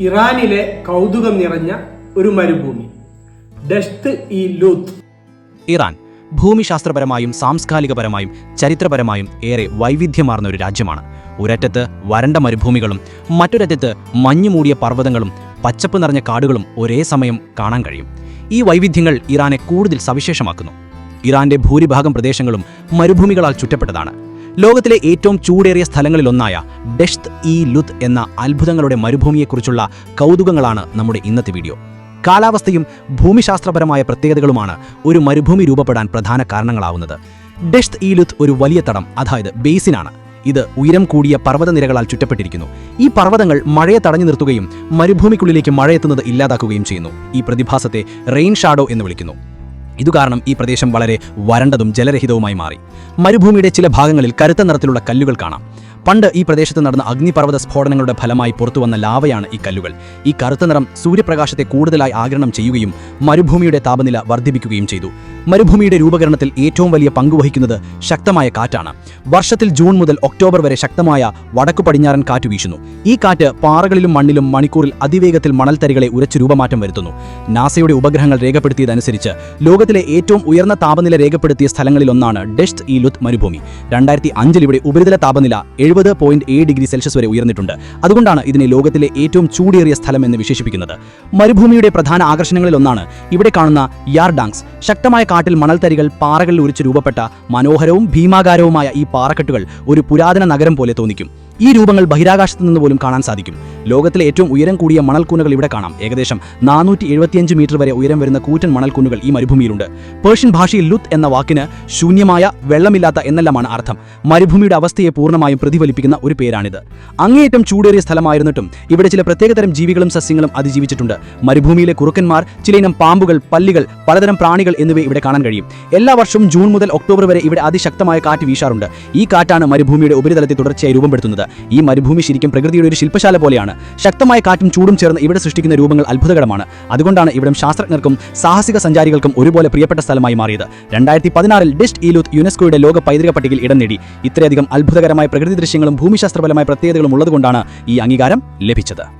ഇറാനിലെ കൗതുകം നിറഞ്ഞ ഒരു മരുഭൂമി. ഡെസ്ത് ഇ ലൂത്ത് ഇറാൻ ഭൂമിശാസ്ത്രപരമായും സാംസ്കാരികപരമായും ചരിത്രപരമായും ഏറെ വൈവിധ്യമാർന്ന ഒരു രാജ്യമാണ്. ഒരറ്റത്ത് വരണ്ട മരുഭൂമികളും മറ്റൊരറ്റത്ത് മഞ്ഞുമൂടിയ പർവതങ്ങളും പച്ചപ്പ് നിറഞ്ഞ കാടുകളും ഒരേ സമയം കാണാൻ കഴിയും. ഈ വൈവിധ്യങ്ങൾ ഇറാനെ കൂടുതൽ സവിശേഷമാക്കുന്നു. ഇറാന്റെ ഭൂരിഭാഗം പ്രദേശങ്ങളും മരുഭൂമികളാൽ ചുറ്റപ്പെട്ടതാണ്. ലോകത്തിലെ ഏറ്റവും ചൂടേറിയ സ്ഥലങ്ങളിലൊന്നായ ഡെഷ്ത് ഇ ലുത്ത് എന്ന അത്ഭുതങ്ങളുടെ മരുഭൂമിയെക്കുറിച്ചുള്ള കൗതുകങ്ങളാണ് നമ്മുടെ ഇന്നത്തെ വീഡിയോ. കാലാവസ്ഥയും ഭൂമിശാസ്ത്രപരമായ പ്രത്യേകതകളുമാണ് ഒരു മരുഭൂമി രൂപപ്പെടാൻ പ്രധാന കാരണങ്ങളാവുന്നത്. ഡെഷ്ത് ഇ ലുത്ത് ഒരു വലിയ തടം അതായത് ബേസിനാണ്. ഇത് ഉയരം കൂടിയ പർവതനിരകളാൽ ചുറ്റപ്പെട്ടിരിക്കുന്നു. ഈ പർവതങ്ങൾ മഴയെ തടഞ്ഞു നിർത്തുകയും മരുഭൂമിക്കുള്ളിലേക്ക് മഴയെത്തുന്നത് ഇല്ലാതാക്കുകയും ചെയ്യുന്നു. ഈ പ്രതിഭാസത്തെ റെയിൻ ഷാഡോ എന്ന് വിളിക്കുന്നു. ഇതുകാരണം ഈ പ്രദേശം വളരെ വരണ്ടതും ജലരഹിതവുമായി മാറി. മരുഭൂമിയുടെ ചില ഭാഗങ്ങളിൽ കരുത്ത നിറത്തിലുള്ള കല്ലുകൾ കാണാം. പണ്ട് ഈ പ്രദേശത്ത് നടന്ന അഗ്നിപർവത സ്ഫോടനങ്ങളുടെ ഫലമായി പുറത്തുവന്ന ലാവയാണ് ഈ കല്ലുകൾ. ഈ കറുത്ത നിറം സൂര്യപ്രകാശത്തെ കൂടുതലായി ആഗിരണം ചെയ്യുകയും മരുഭൂമിയുടെ താപനില വർദ്ധിപ്പിക്കുകയും ചെയ്തു. മരുഭൂമിയുടെ രൂപകരണത്തിൽ ഏറ്റവും വലിയ പങ്കുവഹിക്കുന്നത് ശക്തമായ കാറ്റാണ്. വർഷത്തിൽ ജൂൺ മുതൽ ഒക്ടോബർ വരെ ശക്തമായ വടക്കു പടിഞ്ഞാറൻ കാറ്റ് വീശുന്നു. ഈ കാറ്റ് പാറകളിലും മണ്ണിലും മണിക്കൂറിൽ അതിവേഗത്തിൽ മണൽത്തരികളെ ഉരച്ചു രൂപമാറ്റം വരുത്തുന്നു. നാസയുടെ ഉപഗ്രഹങ്ങൾ രേഖപ്പെടുത്തിയതനുസരിച്ച് ലോകത്തിലെ ഏറ്റവും ഉയർന്ന താപനില രേഖപ്പെടുത്തിയ സ്ഥലങ്ങളിലൊന്നാണ് ഡെസ്റ്റ് ഈ ലുത്ത് മരുഭൂമി. രണ്ടായിരത്തി അഞ്ചിൽ ഇവിടെ ഉപരിതല താപനില എഴുപത് പോയിന്റ് ഏഴ് ഡിഗ്രി സെൽഷ്യസ് വരെ ഉയർന്നിട്ടുണ്ട്. അതുകൊണ്ടാണ് ഇതിനെ ലോകത്തിലെ ഏറ്റവും ചൂടേറിയ സ്ഥലം എന്ന് വിശേഷിപ്പിക്കുന്നത്. മരുഭൂമിയുടെ പ്രധാന ആകർഷണങ്ങളിൽ ഒന്നാണ് ഇവിടെ കാണുന്ന യാർഡാങ്സ്. ശക്തമായ കാട്ടിൽ മണൽത്തരികൾ പാറകളിൽ ഉരിച്ച് രൂപപ്പെട്ട മനോഹരവും ഭീമാകാരവുമായ ഈ പാറക്കെട്ടുകൾ ഒരു പുരാതന നഗരം പോലെ തോന്നിക്കും. ഈ രൂപങ്ങൾ ബഹിരാകാശത്ത് നിന്ന് പോലും കാണാൻ സാധിക്കും. ലോകത്തിലെ ഏറ്റവും ഉയരം കൂടിയ മണൽക്കൂനകൾ ഇവിടെ കാണാം. ഏകദേശം നാനൂറ്റി എഴുപത്തിയഞ്ച് മീറ്റർ വരെ ഉയരം വരുന്ന കൂറ്റൻ മണൽക്കൂനുകൾ ഈ മരുഭൂമിയിലുണ്ട്. പേർഷ്യൻ ഭാഷയിൽ ലുത്ത് എന്ന വാക്കിന് ശൂന്യമായ വെള്ളമില്ലാത്ത എന്നെല്ലാമാണ് അർത്ഥം. മരുഭൂമിയുടെ അവസ്ഥയെ പൂർണമായും പ്രതിഫലിപ്പിക്കുന്ന ഒരു പേരാണിത്. അങ്ങേയറ്റം ചൂടേറിയ സ്ഥലമായിരുന്നിട്ടും ഇവിടെ ചില പ്രത്യേകതരം ജീവികളും സസ്യങ്ങളും അതിജീവിച്ചിട്ടുണ്ട്. മരുഭൂമിയിലെ കുറുക്കന്മാർ ചിലയിനം പാമ്പുകൾ പല്ലികൾ പലതരം പ്രാണികൾ എന്നിവ ഇവിടെ കാണാൻ കഴിയും. എല്ലാ വർഷവും ജൂൺ മുതൽ ഒക്ടോബർ വരെ ഇവിടെ അതിശക്തമായ കാറ്റ് വീശാറുണ്ട്. ഈ കാറ്റാണ് മരുഭൂമിയുടെ ഉപരിതലത്തെ തുടർച്ചയായി രൂപപ്പെടുത്തുന്നത് ഈ മരുഭൂമി ശരിക്കും പ്രകൃതിയുടെ ഒരു ശില്പശാല പോലെയാണ്. ശക്തമായ കാറ്റും ചൂടും ചേർന്ന് ഇവിടെ സൃഷ്ടിക്കുന്ന രൂപങ്ങൾ അത്ഭുതകരമാണ്. അതുകൊണ്ടാണ് ഇവിടം ശാസ്ത്രജ്ഞർക്കും സാഹസിക സഞ്ചാരികൾക്കും ഒരുപോലെ പ്രിയപ്പെട്ട സ്ഥലമായി മാറിയത്. രണ്ടായിരത്തി പതിനാറിൽ ഡിസ്റ്റ് ഈലൂത്ത് യുനെസ്കോയുടെ ലോക പൈതൃക പട്ടികയിൽ ഇടം നേടി. ഇത്രയധികം അത്ഭുതകരമായ പ്രകൃതി ദൃശ്യങ്ങളും ഭൂമിശാസ്ത്രപരമായ പ്രത്യേകതകളും ഉള്ളതുകൊണ്ടാണ് ഈ അംഗീകാരം ലഭിച്ചത്.